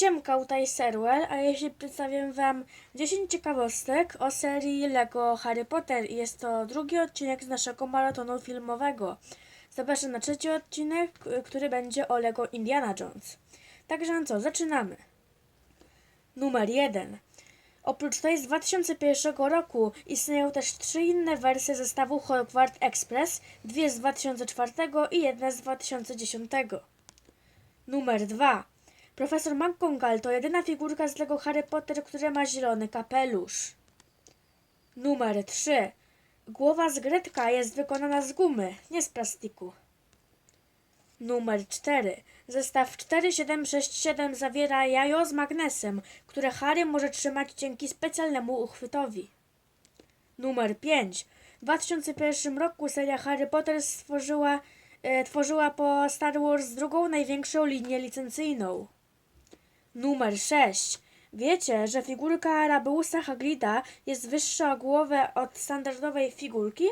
Siemka, tutaj Serwell, a jeśli przedstawię Wam 10 ciekawostek o serii LEGO Harry Potter jest to drugi odcinek z naszego maratonu filmowego. Zapraszam na trzeci odcinek, który będzie o LEGO Indiana Jones. Także no co, zaczynamy. Numer 1. Oprócz tej z 2001 roku istnieją też trzy inne wersje zestawu Hogwarts Express, dwie z 2004 i jedna z 2010. Numer 2. Profesor McGonagall to jedyna figurka z Lego Harry Potter, która ma zielony kapelusz. Numer 3. Głowa z Gretka jest wykonana z gumy, nie z plastiku. Numer 4. Zestaw 4767 zawiera jajo z magnesem, które Harry może trzymać dzięki specjalnemu uchwytowi. Numer 5. W 2001 roku seria Harry Potter stworzyła, e, tworzyła po Star Wars drugą największą linię licencyjną. Numer 6. Wiecie, że figurka Arabeusa Hagrida jest wyższa o głowę od standardowej figurki?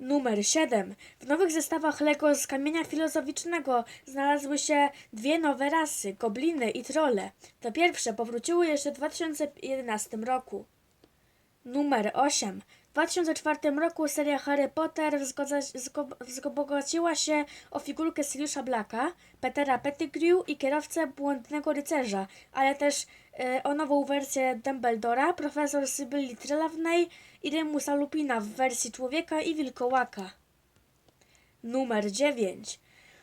Numer 7. W nowych zestawach Lego z kamienia filozoficznego znalazły się dwie nowe rasy, gobliny i trolle. Te pierwsze powróciły jeszcze w 2011 roku. Numer 8. W 2004 roku seria Harry Potter wzbogaciła się o figurkę Siriusza Blacka, Petera Pettigrew i kierowcę Błędnego Rycerza, ale też e, o nową wersję Dumbledora, profesor Sybylli Trelawney i Remusa Lupina w wersji człowieka i wilkołaka. Numer 9.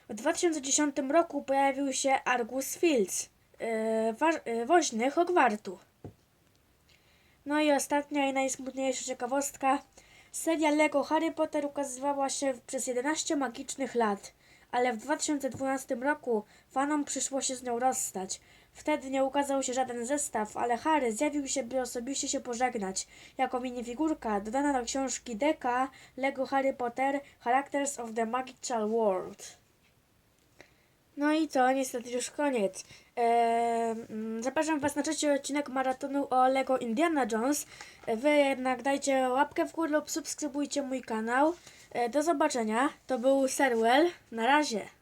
W 2010 roku pojawił się Argus Fields, e, wa- e, woźny Hogwartu. No i ostatnia i najsmutniejsza ciekawostka. Seria Lego Harry Potter ukazywała się przez 11 magicznych lat, ale w 2012 roku fanom przyszło się z nią rozstać. Wtedy nie ukazał się żaden zestaw, ale Harry zjawił się, by osobiście się pożegnać. Jako minifigurka dodana do książki Deka Lego Harry Potter Characters of the Magical World. No i to niestety już koniec. Eee, zapraszam Was na trzeci odcinek maratonu o Lego Indiana Jones. E, Wy jednak dajcie łapkę w górę lub subskrybujcie mój kanał. E, do zobaczenia. To był Serwell. Na razie.